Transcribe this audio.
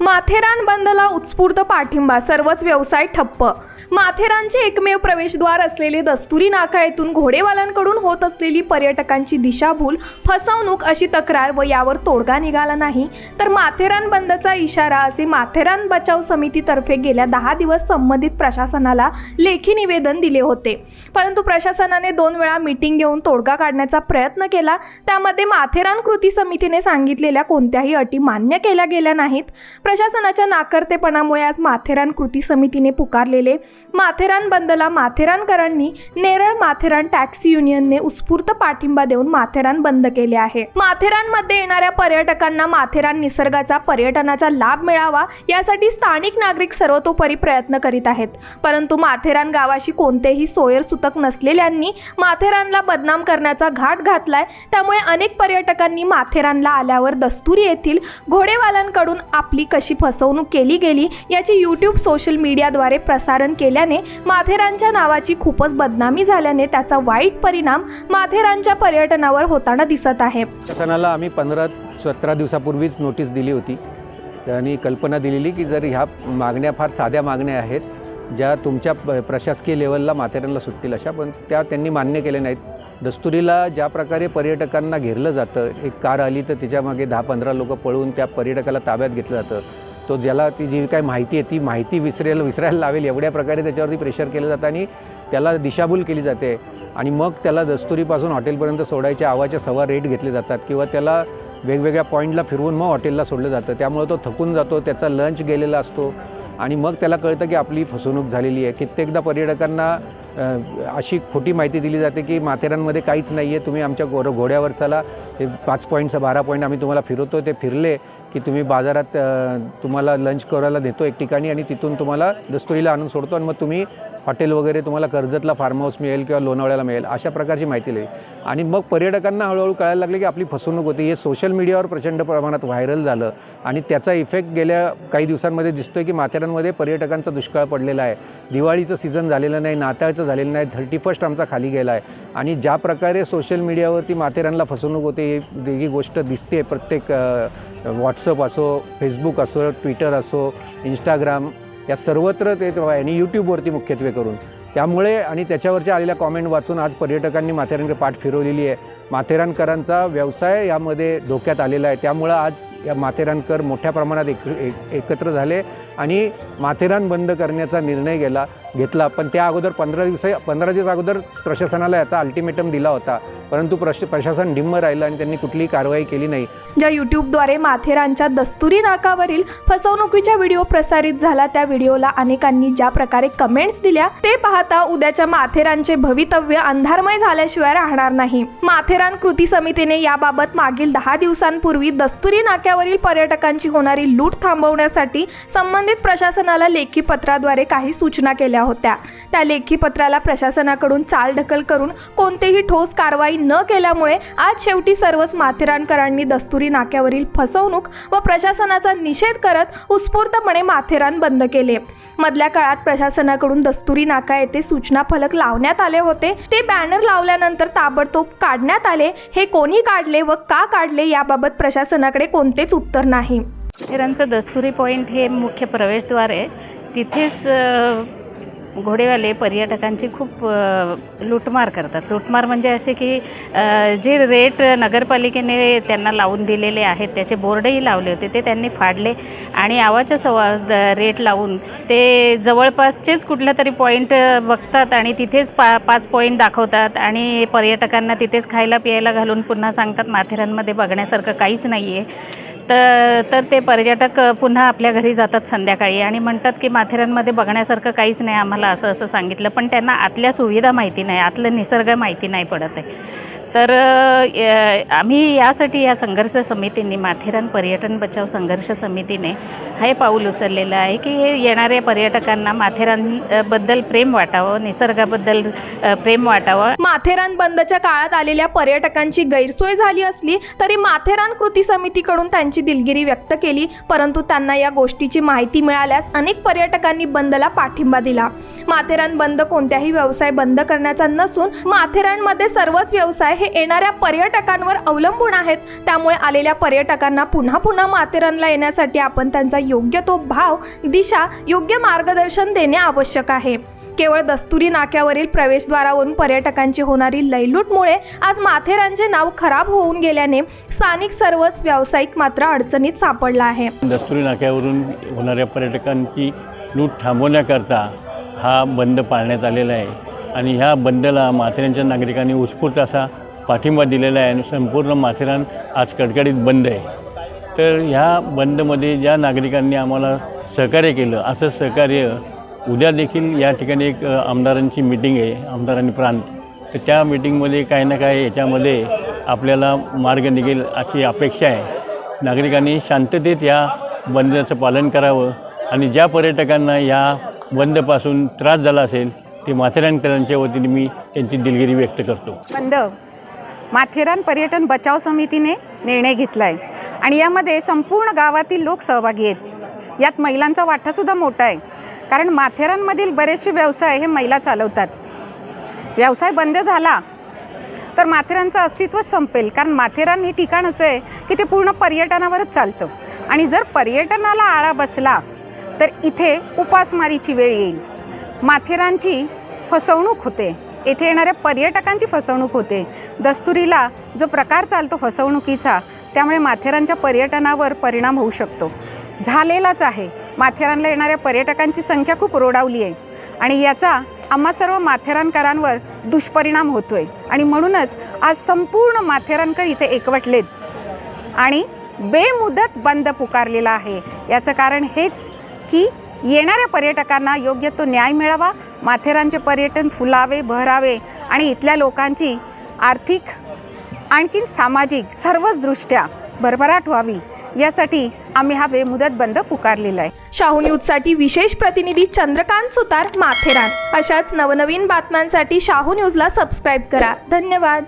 माथेरान बंदला उत्स्फूर्त पाठिंबा सर्वच व्यवसाय ठप्प माथेरानचे एकमेव प्रवेशद्वार असलेले दस्तुरी नाका येथून घोडेवाल्यांकडून होत असलेली पर्यटकांची दिशाभूल फसवणूक अशी तक्रार व यावर तोडगा निघाला नाही. तर माथेरान बंदचा इशारा असे माथेरान बचाव समितीतर्फे गेल्या दहा दिवस संबंधित प्रशासनाला लेखी निवेदन दिले होते. परंतु प्रशासनाने दोन वेळा मीटिंग घेऊन तोडगा काढण्याचा प्रयत्न केला. त्यामध्ये माथेरान कृती समितीने सांगितलेल्या कोणत्याही अटी मान्य केल्या गेल्या नाहीत. प्रशासनाच्या नाकर्तेपणामुळे आज माथेरान कृती समितीने पुकारलेले माथेरान बंदला माथेरानकरांनी नेरळ माथेरान टॅक्सी युनियनने उत्स्फूर्त पाठिंबा देऊन माथेरान बंद केले आहे. माथेरानमध्ये येणाऱ्या पर्यटकांना माथेरान निसर्गाचा पर्यटनाचा लाभ मिळावा यासाठी स्थानिक नागरिक सर्वतोपरी प्रयत्न करीत आहेत. परंतु माथेरान गावाशी कोणतेही सोयर सुतक नसलेल्यांनी माथेरानला बदनाम करण्याचा घाट घातलाय. त्यामुळे अनेक पर्यटकांनी माथेरानला आल्यावर दस्तुरी येथील घोडेवाल्यांकडून आपली कशी फसवणूक केली गेली याची यूट्यूब सोशल मीडियाद्वारे प्रसारण केल्याने माथेरानच्या नावाची खूपच बदनामी झाल्याने त्याचा वाईट परिणाम माथेरानच्या पर्यटनावर होताना दिसत आहे. शासनाला आम्ही पंधरा सतरा दिवसापूर्वीच नोटीस दिली होती. आणि कल्पना दिलेली की जर ह्या मागण्या फार साध्या मागण्या आहेत ज्या तुमच्या प्रशासकीय लेवलला माथेरानला सुटतील अशा पण त्या त्यांनी मान्य केल्या नाहीत. दस्तुरीला ज्या प्रकारे पर्यटकांना घेरलं जातं एक कार आली तर त्याच्यामागे दहा पंधरा लोक पळून त्या पर्यटकाला ताब्यात घेतलं जातं. तो ज्याला ती जी काही माहिती आहे ती माहिती विसरायला विसरायला लावेल एवढ्या प्रकारे त्याच्यावरती प्रेशर केलं जातं आणि त्याला दिशाभूल केली जाते. आणि मग त्याला दस्तुरीपासून हॉटेलपर्यंत सोडायच्या आवाच्या सव्वा रेट घेतले जातात किंवा त्याला वेगवेगळ्या पॉईंटला फिरवून मग हॉटेलला सोडलं जातं. त्यामुळे तो थकून जातो त्याचा लंच गेलेला असतो आणि मग त्याला कळतं की आपली फसवणूक झालेली आहे. कित्येकदा पर्यटकांना अशी खोटी माहिती दिली जाते की माथेरानमध्ये काहीच नाही आहे तुम्ही आमच्या घोड घोड्यावर चला हे पाच पॉईंटचं बारा पॉईंट आम्ही तुम्हाला फिरवतो ते फिरले की तुम्ही बाजारात तुम्हाला लंच करायला देतो एक ठिकाणी आणि तिथून तुम्हाला दस्तुरीला आणून सोडतो आणि मग तुम्ही हॉटेल वगैरे तुम्हाला कर्जतला फार्म हाऊस मिळेल किंवा लोणावळ्याला मिळेल अशा प्रकारची माहिती लिहिली आणि मग पर्यटकांना हळूहळू कळायला लागले की आपली फसवणूक होती. हे सोशल मीडियावर प्रचंड प्रमाणात व्हायरल झालं आणि त्याचा इफेक्ट गेल्या काही दिवसांमध्ये दिसतोय की माथेरानमध्ये पर्यटकांचा दुष्काळ पडलेला आहे. दिवाळीचं सीझन झालेलं नाही नाताळचं झालेलं नाही थर्टी फर्स्ट आमचा खाली गेला आहे. आणि ज्या प्रकारे सोशल मीडियावरती माथेरानला फसवणूक होते ही ही गोष्ट दिसते प्रत्येक व्हॉट्सअप असो फेसबुक असो ट्विटर असो इंस्टाग्राम या सर्वत्र ते आणि यूट्यूबवरती मुख्यत्वे करून. त्यामुळे आणि त्याच्यावरच्या आलेल्या कॉमेंट वाचून आज पर्यटकांनी माथेरानकडे पाठ फिरवलेली आहे. माथेरानकरांचा व्यवसाय यामध्ये धोक्यात आलेला आहे. त्यामुळं आज या माथेरानकर मोठ्या प्रमाणात एक एक एकत्र झाले आणि माथेरान बंद करण्याचा निर्णय गेला. घेतला. पण त्या अगोदर पंधरा दिवस पंधरा दिवस अगोदर प्रशासनाला याचा अल्टिमेटम दिला होता. परंतु प्रश प्रशासन ढिम्म राहिलं आणि त्यांनी कुठलीही कारवाई केली नाही. ज्या युट्यूबद्वारे माथेरानच्या दस्तुरी नाकावरील फसवणुकीच्या व्हिडिओ प्रसारित झाला त्या व्हिडिओला अनेकांनी ज्या प्रकारे कमेंट्स दिल्या ते पाहता उद्याच्या माथेरानचे भवितव्य अंधारमय झाल्याशिवाय राहणार नाही. माथेरान कृती समितीने याबाबत मागील दहा दिवसांपूर्वी दस्तुरी नाक्यावरील पर्यटकांची होणारी लूट थांबवण्यासाठी संबंधित प्रशासनाला लेखी पत्राद्वारे काही सूचना केल्या होत्या. त्या लेखी पत्राला प्रशासनाकडून चालढकल करून कोणतेही ठोस कारवाई न केल्यामुळे आज शेवटी सर्वच माथेरानकरांनी दस्तुरी नाक्यावरील फसवणूक व प्रशासनाचा निषेध करत उत्स्फूर्तपणे माथेरान बंद केले. मधल्या काळात प्रशासनाकडून दस्तुरी नाका येथे सूचना फलक लावण्यात आले होते. ते बॅनर लावल्यानंतर ताबडतोब काढण्यात आले. हे कोणी काढले व का काढले याबाबत प्रशासनाकडे कोणतेच उत्तर नाही. माथेरानचं दस्तुरी पॉईंट हे मुख्य प्रवेशद्वार आहे. तिथेच घोडेवाले पर्यटकांची खूप लूटमार करतात. लूटमार म्हणजे असे की जे रेट नगरपालिकेने त्यांना लावून दिलेले आहेत त्याचे बोर्डही लावले होते ते त्यांनी फाडले आणि आवाच्या सवा रेट लावून ते जवळपासचेच कुठल्या तरी पॉईंट बघतात आणि तिथेच पा पाच पॉईंट दाखवतात आणि पर्यटकांना तिथेच खायला प्यायला घालून पुन्हा सांगतात माथेरानमध्ये बघण्यासारखं काहीच नाही आहे तर तर ते पर्यटक पुन्हा आपल्या घरी जातात संध्याकाळी. आणि म्हणतात की माथेरानमध्ये बघण्यासारखं काहीच नाही आम्हाला असं असं सांगितलं. पण त्यांना आतल्या सुविधा माहिती नाही आतलं निसर्ग माहिती नाही पडत आहे. तर आम्ही यासाठी या संघर्ष समितीने माथेरान पर्यटन बचाव संघर्ष समितीने हे पाऊल उचललेलं आहे की हे येणाऱ्या पर्यटकांना माथेरानबद्दल प्रेम वाटावं निसर्गाबद्दल प्रेम वाटावं. माथेरान बंदच्या काळात आलेल्या पर्यटकांची गैरसोय झाली असली तरी माथेरान कृती समितीकडून त्यांची दिलगिरी व्यक्त केली परंतु त्यांना या गोष्टीची माहिती मिळाल्यास अनेक पर्यटकांनी बंदला पाठिंबा दिला. माथेरान बंद कोणत्याही व्यवसाय बंद करण्याचा नसून माथेरानमध्ये सर्वच व्यवसाय हे येणाऱ्या पर्यटकांवर अवलंबून आहेत. त्यामुळे आलेल्या पर्यटकांना पुन्हा पुन्हा माथेरानला येण्यासाठी आपण त्यांचा योग्य तो भाव दिशा योग्य मार्गदर्शन देणे आवश्यक आहे. केवळ दस्तुरी नाक्यावरील प्रवेशद्वारावरून पर्यटकांची होणारी लयलूटमुळे आज माथेरानचे नाव खराब होऊन गेल्याने स्थानिक सर्वच व्यावसायिक मात्र अडचणीत सापडला आहे. दस्तुरी नाक्यावरून होणाऱ्या पर्यटकांची लूट थांबवण्याकरता हा बंद पाळण्यात आलेला आहे. आणि ह्या बंदला माथेरानच्या नागरिकांनी उत्स्फूर्त असा पाठिंबा दिलेला आहे आणि संपूर्ण माथेरान आज कडकडीत बंद आहे. तर ह्या बंदमध्ये ज्या नागरिकांनी आम्हाला सहकार्य केलं असं सहकार्य उद्या देखील या ठिकाणी एक आमदारांची मिटिंग आहे आमदारांनी प्रांत. तर त्या मिटिंगमध्ये काही ना काही याच्यामध्ये आपल्याला मार्ग निघेल अशी अपेक्षा आहे. नागरिकांनी शांततेत या बंदचं पालन करावं आणि ज्या पर्यटकांना या बंदपासून त्रास झाला असेल ते माथेरानकरांच्या वतीने मी त्यांची दिलगिरी व्यक्त करतो. बंद. माथेरान पर्यटन बचाव समितीने निर्णय घेतला आहे आणि यामध्ये संपूर्ण गावातील लोक सहभागी आहेत. यात महिलांचा वाटासुद्धा मोठा आहे. कारण माथेरानमधील बरेचसे व्यवसाय हे महिला चालवतात. व्यवसाय बंद झाला तर माथेरानचं अस्तित्व संपेल. कारण माथेरान हे ठिकाण असं आहे की ते पूर्ण पर्यटनावरच चालतं. आणि जर पर्यटनाला आळा बसला तर इथे उपासमारीची वेळ येईल. माथेरानची फसवणूक होते. येथे येणाऱ्या पर्यटकांची फसवणूक होते. दस्तुरीला जो प्रकार चालतो फसवणुकीचा त्यामुळे माथेरानच्या पर्यटनावर परिणाम होऊ शकतो. झालेलाच आहे. माथेरानला येणाऱ्या पर्यटकांची संख्या खूप रोडावली आहे. आणि याचा आम्हा सर्व माथेरानकरांवर दुष्परिणाम होतो आहे आणि म्हणूनच आज संपूर्ण माथेरानकर इथे एकवटलेत. आणि बेमुदत बंद पुकारलेला आहे. याचं कारण हेच की येणाऱ्या पर्यटकांना योग्य तो न्याय मिळावा माथेरानचे पर्यटन फुलावे बहरावे आणि इथल्या लोकांची आर्थिक आणखीन सामाजिक सर्वच दृष्ट्या भरभराट व्हावी यासाठी आम्ही हा बेमुदत बंद पुकारलेला आहे. शाहू न्यूजसाठी विशेष प्रतिनिधी चंद्रकांत सुतार माथेरान. अशाच नवनवीन बातम्यांसाठी शाहू न्यूजला सबस्क्राईब करा. धन्यवाद.